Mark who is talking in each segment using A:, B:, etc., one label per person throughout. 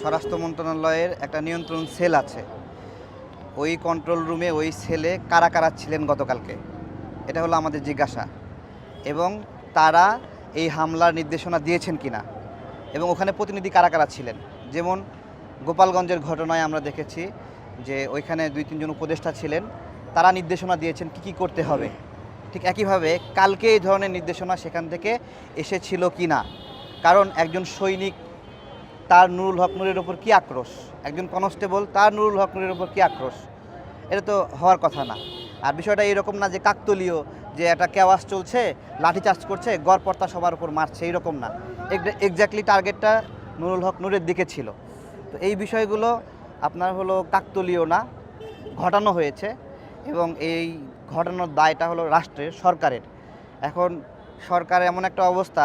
A: স্বরাষ্ট্র মন্ত্রণালয়ের একটা নিয়ন্ত্রণ সেল আছে। ওই কন্ট্রোল রুমে ওই সেলে কারা কারা ছিলেন গতকালকে? এটা হলো আমাদের জিজ্ঞাসা। এবং তারা এই হামলার নির্দেশনা দিয়েছেন কিনা? এবং ওখানে প্রতিনিধি কারা কারা ছিলেন? যেমন গোপালগঞ্জের ঘটনায় আমরা দেখেছি যে ওইখানে দুই, তিনজন উপদেষ্টা ছিলেন। তারা নির্দেশনা দিয়েছেন কি কি করতে হবে। ঠিক একইভাবে কালকে এই ধরনের নির্দেশনা সেখান থেকে এসেছিল কি না কারণ একজন সৈনিক তার নুরুল হক নুরের ওপর কী আক্রোশ? একজন কনস্টেবল, তার নুরুল হক নুরের ওপর কী আক্রোশ? এটা তো হওয়ার কথা না। আর বিষয়টা এরকম না যে কাকতলীয়, যে একটা কেওয়াস চলছে লাঠি চার্জ করছে গড়পর্তা সবার উপর মারছে এইরকম না। এক্স্যাক্টলি টার্গেটটা নুরুল হক নুরের দিকে ছিল। তো এই বিষয়গুলো আপনার হলো কাকতলীয় না, ঘটানো হয়েছে এবং এই ঘটানোর দায়টা হলো রাষ্ট্রের, সরকারের। এখন সরকার এমন একটা অবস্থা,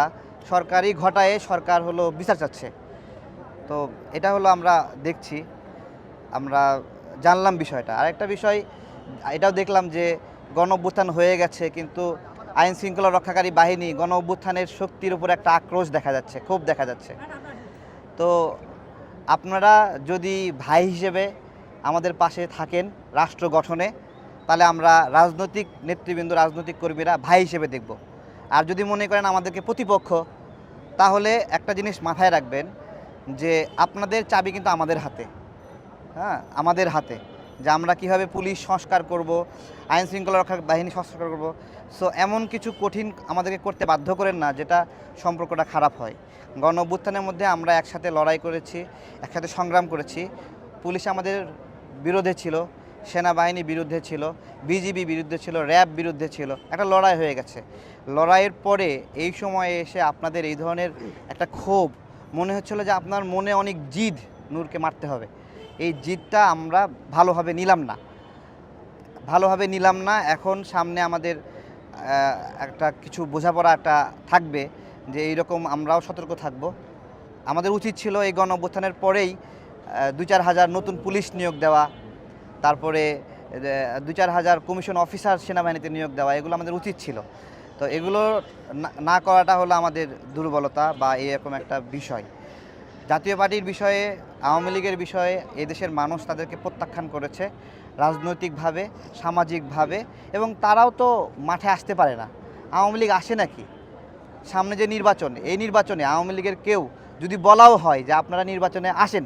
A: সরকারই ঘটায় সরকার হলো বিচার চাচ্ছে। তো এটা হলো আমরা দেখছি, আমরা জানলাম বিষয়টা। আরেকটা বিষয়, এটাও দেখলাম যে গণ অভ্যুত্থান হয়ে গেছে, কিন্তু আইন শৃঙ্খলা রক্ষাকারী বাহিনী গণ অভ্যুত্থানের শক্তির উপর একটা আক্রোশ দেখা যাচ্ছে, ক্ষোভ দেখা যাচ্ছে। তো আপনারা যদি ভাই হিসেবে আমাদের পাশে থাকেন রাষ্ট্র গঠনে, তাহলে আমরা রাজনৈতিক নেতৃবৃন্দ, রাজনৈতিক কর্মীরা ভাই হিসেবে দেখব। আর যদি মনে করেন আমাদেরকে প্রতিপক্ষ, তাহলে একটা জিনিস মাথায় রাখবেন যে আপনাদের চাবি কিন্তু আমাদের হাতে। হ্যাঁ আমাদের হাতে। যে আমরা কীভাবে পুলিশ সংস্কার করব, আইন শৃঙ্খলা রক্ষা বাহিনী সংস্কার করব। সো এমন কিছু কঠিন আমাদেরকে করতে বাধ্য করেন না, যেটা সম্পর্কটা খারাপ হয়। গণ অভ্যুত্থানের মধ্যে আমরা একসাথে লড়াই করেছি, একসাথে সংগ্রাম করেছি। পুলিশ আমাদের বিরোধে ছিল, সেনাবাহিনী বিরুদ্ধে ছিল, বিজিবি বিরুদ্ধে ছিল, র্যাব বিরুদ্ধে ছিল। একটা লড়াই হয়ে গেছে। লড়াইয়ের পরে এই সময়ে এসে আপনাদের এই ধরনের একটা ক্ষোভ মনে হচ্ছিল যে আপনার মনে অনেক জিদ নূরকে মারতে হবে। এই জিদটা আমরা ভালোভাবে নিলাম না। ভালোভাবে নিলাম না, এখন সামনে আমাদের একটা কিছু বোঝাপড়া একটা থাকবে যে এইরকম আমরাও সতর্ক থাকব। আমাদের উচিত ছিল এই গণ অভ্যুত্থানের পরেই দু চার হাজার নতুন পুলিশ নিয়োগ দেওয়া, তারপরে দু চার হাজার কমিশন অফিসার সেনাবাহিনীতে নিয়োগ দেওয়া, এগুলো আমাদের উচিত ছিল। তো এগুলো না- না করাটা হলো আমাদের দুর্বলতা বা এরকম একটা বিষয়। জাতীয় পার্টির বিষয়ে আওয়ামী লীগের বিষয়ে এদেশের মানুষ তাদেরকে প্রত্যাখ্যান করেছে রাজনৈতিকভাবে সামাজিকভাবে এবং তারাও তো মাঠে আসতে পারে না। আওয়ামী লীগ আসে নাকি? সামনে যে নির্বাচন এই নির্বাচনে আওয়ামী লীগের কেউ যদি বলাও হয় যে আপনারা নির্বাচনে আসেন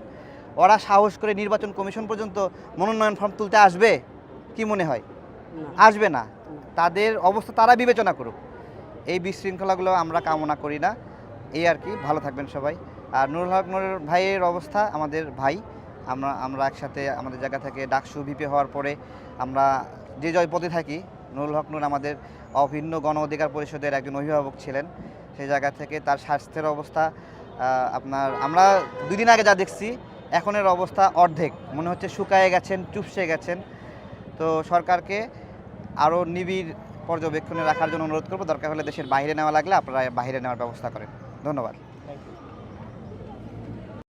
A: ওরা সাহস করে নির্বাচন কমিশন পর্যন্ত মনোনয়ন ফর্ম তুলতে আসবে? কি মনে হয়? আসবে না। তাদের অবস্থা তারা বিবেচনা করুক। এই বিশৃঙ্খলাগুলো আমরা কামনা করি না। এই আর কি, ভালো থাকবেন সবাই। আর নুরুল হক নুরের ভাইয়ের অবস্থা, আমাদের ভাই। আমরা আমরা একসাথে আমাদের জায়গা থেকে ডাকসু ভিপি হওয়ার পরে আমরা যে জয় পদে থাকি, নুরুল হক নুর আমাদের অভিন্ন গণ অধিকার পরিষদের একজন অভিভাবক ছিলেন। সেই জায়গা থেকে তার স্বাস্থ্যের অবস্থা আপনার, আমরা দুই দিন আগে যা দেখছি, এখনের অবস্থা অর্ধেক। মনে হচ্ছে শুকায়ে গেছেন, চুপসে গেছেন। তো সরকারকে আরও নিবিড় পর্যবেক্ষণে রাখার জন্য অনুরোধ করব। দরকার হলে দেশের বাইরে নেওয়া লাগলে আপনারা বাইরে নেওয়ার ব্যবস্থা করেন। ধন্যবাদ।